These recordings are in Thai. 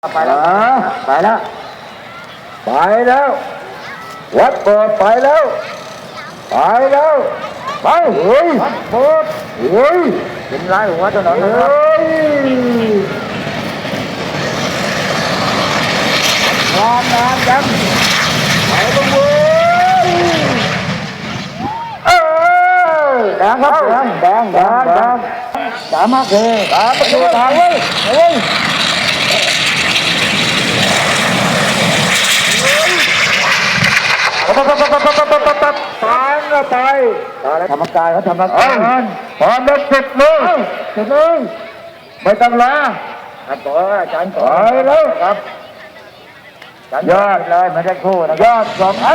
ไปแล้วอ่าไปแล้ว ไปแล้ว วัดเปิดไปแล้ว ไปแล้วไปเฮ้ยวัดเปิดเฮ้ยเป็นไรหัวถนนเฮนะครับ้ยพร้อมนานยังไปแล้วเว้ยเออแดงครับแดงแดงแดงแดงสามารถเลยตามประตูทางเว้ยเฮ้ย ปั๊บปั๊บปั๊บปั๊บปั๊บปั๊บปั๊บตามก็ไปกรรมการเขาทำกาเอารพร้อมแล้วสิบมือเสร็จเลยไม่ต้องลาครับต่ออาจารย์ไปต่อแล้วครับยอดเลยไม่ได้คู่นะยอดสองไอ้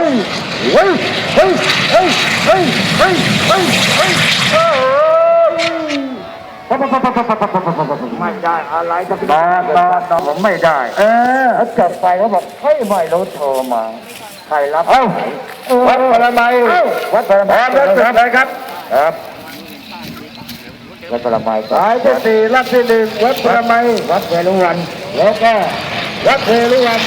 เฮ้ยเฮ้ยเฮ้ยเฮ้ยเฮ้ยเฮ้ยเฮ้ยเฮ้ยปั๊บปั๊บปั๊บปั๊บปั๊บปั๊บปั๊บปั๊บปั๊บไม่ได้อะไรจะนอนนอนนอนผมไม่ได้ เออเขาจับไปเขาบอกเฮ้ไม่รู้โทรมา ใครรับเอ้าวัดปรมัยเอ้าวัดปรพร้มาอมแล้วสิบเลยครับครับวัดปรมาสายที่สี่ลักที่หนึ่งวัดปรมัยวัดเวรุวันแล้วก็วัดเทรุวัน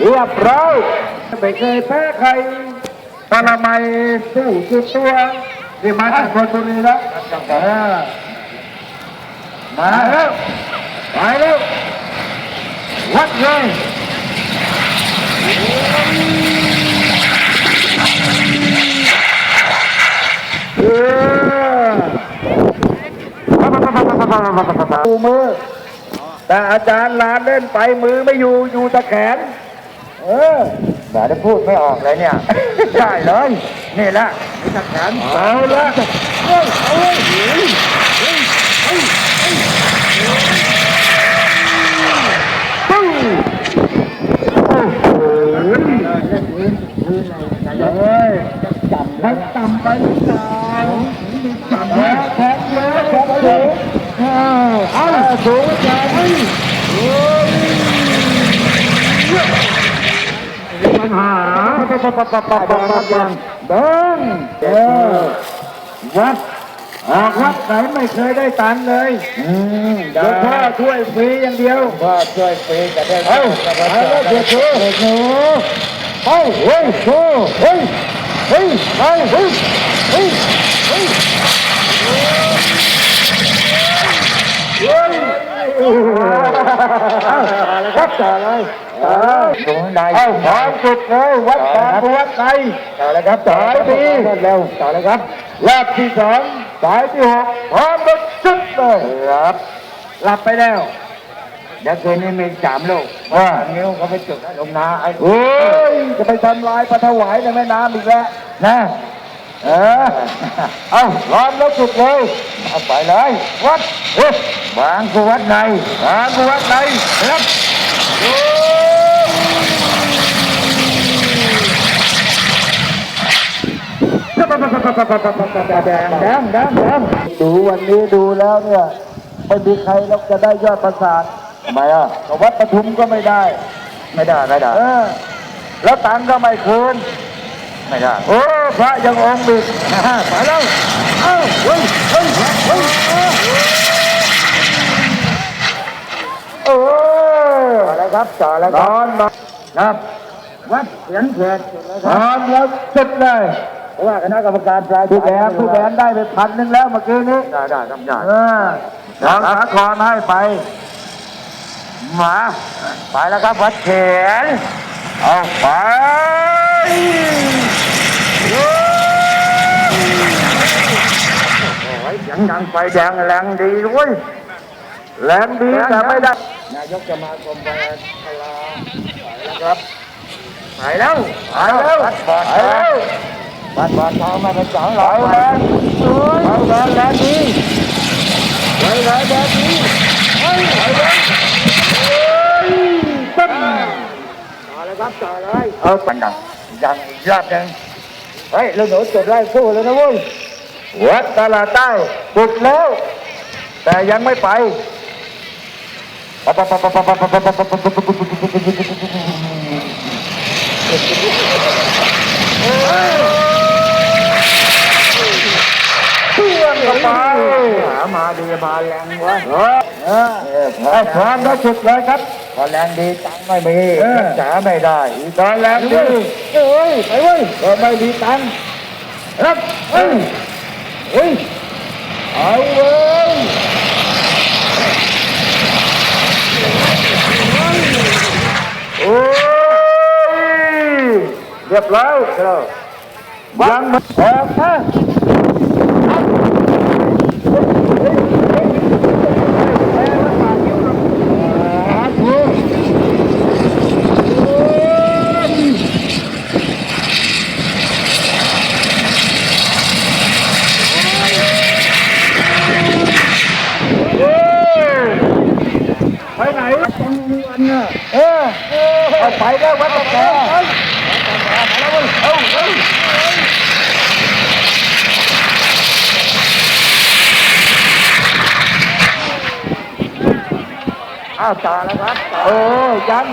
เรียบร้อยไม่เคยแพ้ใครปรมัยสู้สุดตัวนี่มาจากคนบุรีแล้วเออ มาแล้วไปแล้ววัดเลยเออดูมือ แต่อาจารย์ลานเล่นไปมือไม่อยู่อยู่แต่แขน เออแต่ได้พูดไม่ออกเลยเนี่ยได้เลยนี่แหละนี่ทหารเอาละเอ้ยเอาเลย เฮ้ยจับมันต่ำไปหรือเปล่าจับแล้วแข็งเยอะแข็งสูงอ้าวอ้าวสูงจังโอ้ยปัญหาเดินเออวัดออกวัดไหนไม่เคยได้ตันเลยเดี๋ยวพ่อช่วยฟรีอย่างเดียวพ่อช่วยฟรีจะได้เอ้าเอาเด็กหนู ชว์เฮ้ยโชว์เฮ้ยเฮ้ยเฮ้ยเฮ้ยเฮ้ยเฮ้ยวัดต่อเลยเอาตรงไหนเอาพร้อมสุดเลยวัดต่อวัดไหนต่อเลยครับต่อสายดีเร็วต่อเลยครับรอบที่สองสายที่หกพร้อมแล้วจุดเลยครับหลับไปแล้ว เดี๋ยวคืนนี้มีสามลูกว่านิ้วเขาไปจุดลงนาไอ้โอ้ยจะไปทำลายปลาถวายในแม่น้ำอีกแล้วนะเออเอาร้อนแล้วสุดเลยเอาไปเลยวัดเฮ้ยบางกูวัดในทางวัดไหนครับโอ้ยแดงแดงแดงแดงดูวันนี้ดูแล้วเนี่ยไม่มีใครเราจะได้ยอดประสาท ทำไมอะแต่วัดปทุมก็ไม่ได้ ไม่ได้ไม่ได้เออ แล้วตังค์ก็ไม่คืน ไม่ได้โอ้พระยังองค์บิดไปแล้วเอ้าเฮ้ยเฮ้ยเฮ้ยเออต่อเลยครับต่อเลยนครับอนมาครับ วัดเสียงเถิดจุดเลยนครับอนแล้วสุดเลยเพราะว่าคณะกรรมการปลายผู้แบนผู้แบนได้ไปพันหนึ่งแล้วเมื่อกี้นี้ ได้ได้ครับได้เออทางสาครให้ไป มาไปแล้วครับวัดเขนเอาไปโอ้ยยังไฟแดงแรงดีด้วยแรงดีแต่ไม่ได้ นายกสมาคมไปลาครับไปแล้วไปแล้วไปแล้ววัดบอดทองมาเป็นสองไปร้อยแล้แล้วไปแล้วแรงดีไปแล้วแรงดีไปไปแล้วเฮ้ยตึ้ม ต่อเลยค รับต่อเลยเอามันดังดังอีกรอบหนึ่งเฮ้ยลูกหนูจุดไล่สู้เลยนะเว้ยวัดตลาดใต้ปุดแล้ว แต่ยังไม่ไปอนเข้าไปหามาดีมาแรงวะเออเออเอาพร้อมแล้วสุดเลยครับพอแรงดีตังไม่มีเออรักษาไม่ได้ตอนแรงดิเอ้ยไปเว้ยก็ไม่มีตังครับเอ้ยเฮ้ยเอาเว้ยโอ้ยเรียบร้อยเจ้ายังไม่ออกนะไปไหนต้องวั นน่ะเออเอาไปแล้ววัดตะแกเอาเอาเอาอ้าวตาแล้วครับ เออยัง